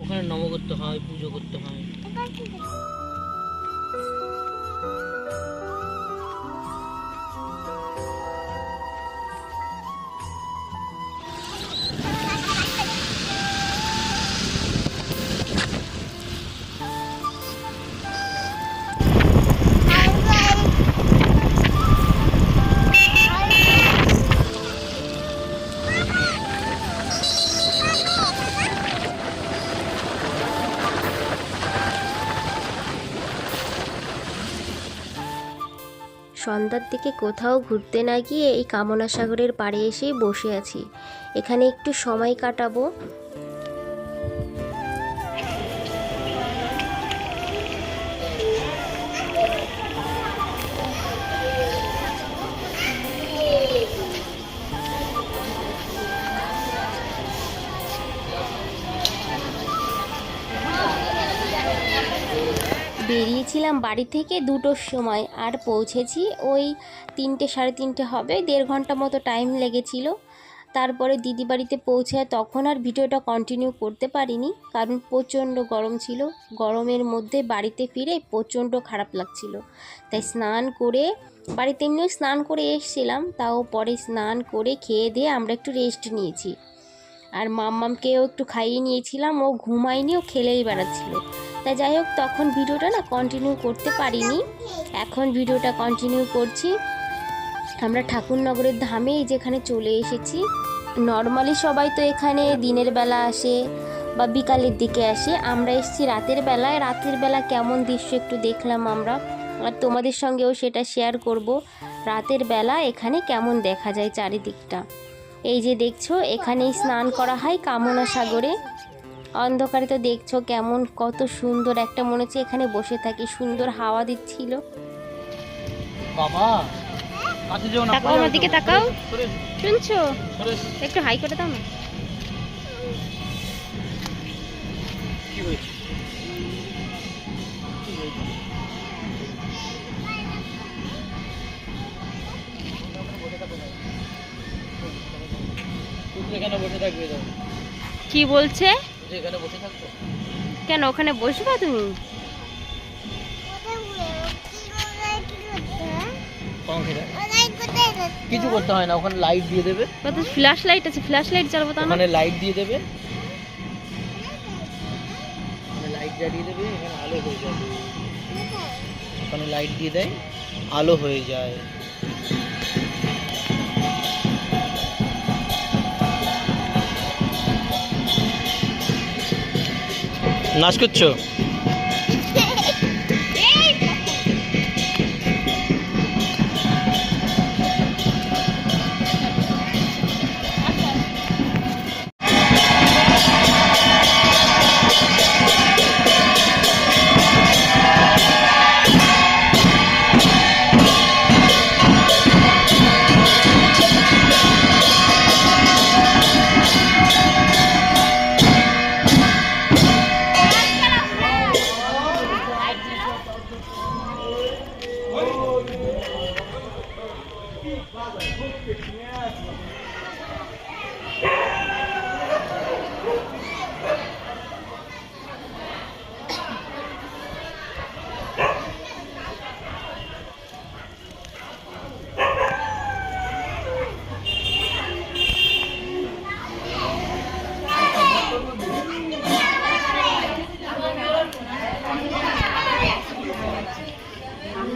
ওখানে নম করতে হয় পুজো করতে হয়। সন্ধ্যার দিকে কোথাও ঘুরতে না গিয়ে এই কামনা সাগরের পাড়ে এসেই বসে আছি। এখানে একটু সময় কাটাবো। বেরিয়েছিলাম বাড়ি থেকে দুটোর সময় আর পৌঁছেছি। ওই তিনটে, সাড়ে তিনটে হবে, দেড় ঘণ্টা মতো টাইম লেগেছিল। তারপরে দিদি বাড়িতে পৌঁছায় তখন আর ভিডিওটা কন্টিনিউ করতে পারিনি, কারণ প্রচণ্ড গরম ছিল। গরমের মধ্যে বাড়িতে ফিরে প্রচণ্ড খারাপ লাগছিল। তাই স্নান করে, বাড়িতে এমনিও স্নান করে এসেছিলাম, তাও পরে স্নান করে খেয়ে দিয়ে আমরা একটু রেস্ট নিয়েছি। আর মাম্মামকেও একটু খাইয়ে নিয়েছিলাম, ও ঘুমায়নি, ও খেলেই বেড়াচ্ছিল। তা যাই হোক, তখন ভিডিওটা না কন্টিনিউ করতে পারিনি। এখন ভিডিওটা কন্টিনিউ করছি। আমরা ঠাকুরনগরের ধামে যেখানে চলে এসেছি। নর্মালি সবাই তো এখানে দিনের বেলা আসে বা বিকালের দিকে আসে। আমরা এসেছি রাতের বেলায়। রাতের বেলা কেমন দৃশ্য একটু দেখলাম আমরা। আর তোমাদের সঙ্গেও সেটা শেয়ার করব। রাতের বেলা এখানে কেমন দেখা যায় চারিদিকটা। এই যে দেখছ, এখানেই স্নান করা হয় কামনা সাগরে। অন্ধকারে তো দেখছ কেমন কত সুন্দর একটা মনে হচ্ছে এখানে বসে থাকি সুন্দর হাওয়া দিচ্ছিল। বাবা কাছে যেও না তাকাও আমার দিকে তাকাও। শুনছো? একটু হাই করে দাও না। কি? তুমি এখানে বসে থাকবে কেন ওখানে বসবা তুমি? কিছু করতে হয় না ওখানে লাইট দিয়ে দেবে। ফ্ল্যাশ লাইট আছে ফ্ল্যাশ লাইট জ্বালাবো তো ওখানে লাইট দিয়ে দেবে। লাইট জ্বালিয়ে দেবে এখানে আলো হয়ে যাবে। ওখানে লাইট দিয়ে দেয় আলো হয়ে যায়। নাচ করছ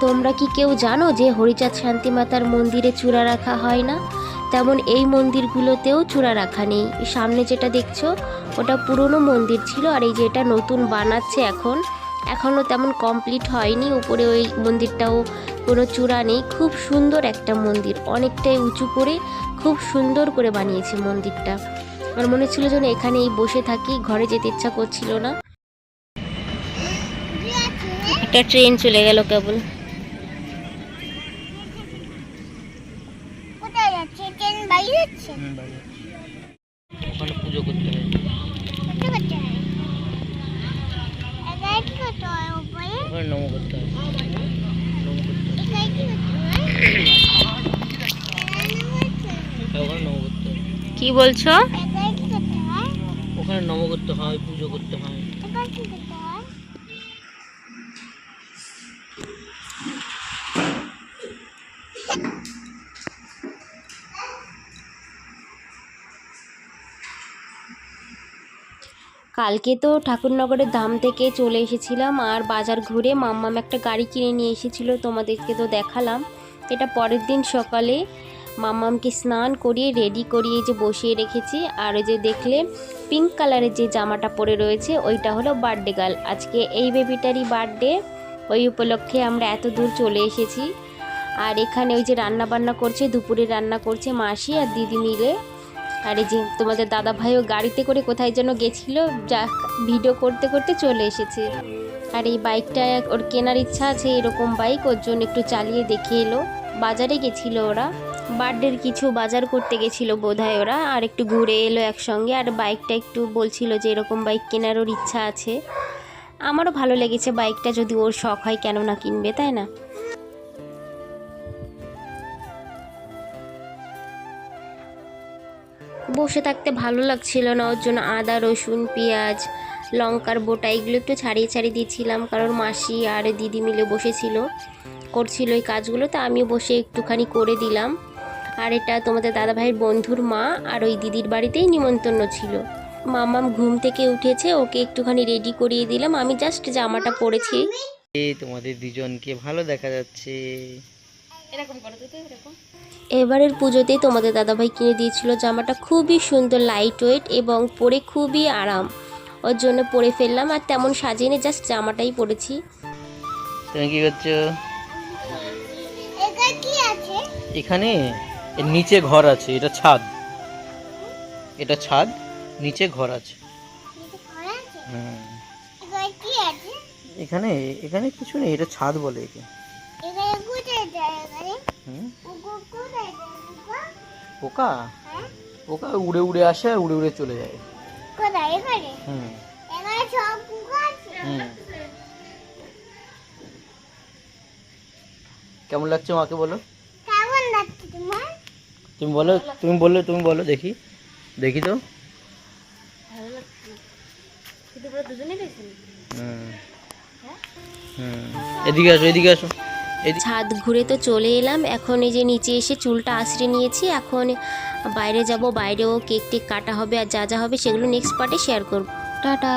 তোমরা কি কেউ জানো যে হরিচাঁদ শান্তিমাতার মন্দিরে চূড়া রাখা হয় না? তেমন এই মন্দিরগুলোতেও চূড়া রাখা নেই। সামনে যেটা দেখছ, ওটা পুরনো মন্দির ছিল আর এই যে এটা নতুন বানাচ্ছে এখন এখনও তেমন কমপ্লিট হয়নি। উপরে ওই মন্দিরটাও কোনো চূড়া নেই। খুব সুন্দর একটা মন্দির। অনেকটাই উঁচু করে, খুব সুন্দর করে বানিয়েছে মন্দিরটা। আমার মনে ছিল যেন এখানেই বসে থাকি ঘরে যেতে ইচ্ছা করছিল না। একটা ট্রেন চলে গেল কেবল। হয় হয়। কি হয়? নম করতে হয়। হয়। করতে ওখানে নম করতে হয়, পুজো করতে হয়। কালকে তো ঠাকুরনগরের ধাম থেকে চলে এসেছিলাম আর বাজার ঘুরে মাম্মাম একটা গাড়ি কিনে নিয়ে এসেছিল, তোমাদেরকে তো দেখালাম। এটা পরের দিন সকালে মাম্মামকে স্নান করিয়ে রেডি করিয়ে যে বসিয়ে রেখেছি। আর ওই যে দেখলে পিঙ্ক কালারের যে জামাটা পরে রয়েছে, ওইটা হলো বার্থডে গার্ল আজকে এই বেবিটারই বার্থডে ওই উপলক্ষে আমরা এত দূর চলে এসেছি। আর এখানে ওই যে রান্না বান্না করছে, দুপুরে রান্না করছে মাসি আর দিদি মিলে। আর এই যে তোমাদের দাদা ভাইও গাড়িতে করে কোথায় যেন গেছিল যা ভিডিও করতে করতে চলে এসেছে। আর এই বাইকটা ওর কেনার ইচ্ছা আছে, এরকম বাইক ওর জন্য একটু চালিয়ে দেখে এলো। বাজারে গেছিল ওরা। বার্থডের কিছু বাজার করতে গেছিল বোধহয় ওরা, আর একটু ঘুরে এলো একসঙ্গে, আর বাইকটা একটু বলছিল যে এরকম বাইক কেনার ওর ইচ্ছা আছে। আমারও ভালো লেগেছে বাইকটা যদি ওর শখ হয় কেন না কিনবে, তাই না? বসে থাকতে ভালো লাগছিল না, ওর জন্য আদা, রসুন, পেঁয়াজ, লঙ্কার বোটা, এগুলো একটু ছাড়িয়ে ছাড়িয়ে দিয়েছিলাম কারণ মাসি আর দিদি মিলে বসেছিল, করছিল এই কাজগুলো, তো আমিও বসে একটুখানি করে দিলাম। আর এটা তোমাদের দাদাভাইয়ের বন্ধুর মা আর ওই দিদির বাড়িতেই নিমন্ত্রণ ছিল। মামাম ঘুম থেকে উঠেছে ওকে একটুখানি রেডি করিয়ে দিলাম। আমি জাস্ট জামাটা পরেছি। তোমাদের দুজনকে ভালো দেখা যাচ্ছে। এবারের পুজোতেই তোমাদের দাদাভাই কিনে দিয়েছিল জামাটা। খুবই সুন্দর লাইট ওয়েট এবং পরে খুবই আরাম। ওর জন্য পরে ফেললাম আর তেমন সাজিয়ে জাস্ট জামাটাই পরেছি। তুমি কি করছ? এখানে কি এখানে? এর নিচে ঘর আছে, এটা ছাদ। এটা ছাদ, নিচে ঘর আছে। এখানে এখানে কিছু নেই, এটা ছাদ বলে একে। পোকা? পোকা উড়ে উড়ে আসে আর উড়ে উড়ে চলে যায়। হুম। কেমন লাগছে মাকে বলো? তুমি বলো, তুমি বললে, তুমি বলো, দেখি। দেখি তো। এদিকে আসো এদিকে আসো। ছাদ ঘুরে তো চলে এলাম। এখন এই যে নিচে এসে চুলটা আশ্রে নিয়েছি। এখন বাইরে যাব, বাইরেও কেক টেক কাটা হবে আর যা যা হবে সেগুলো নেক্সট পার্টে শেয়ার করব। টাটা।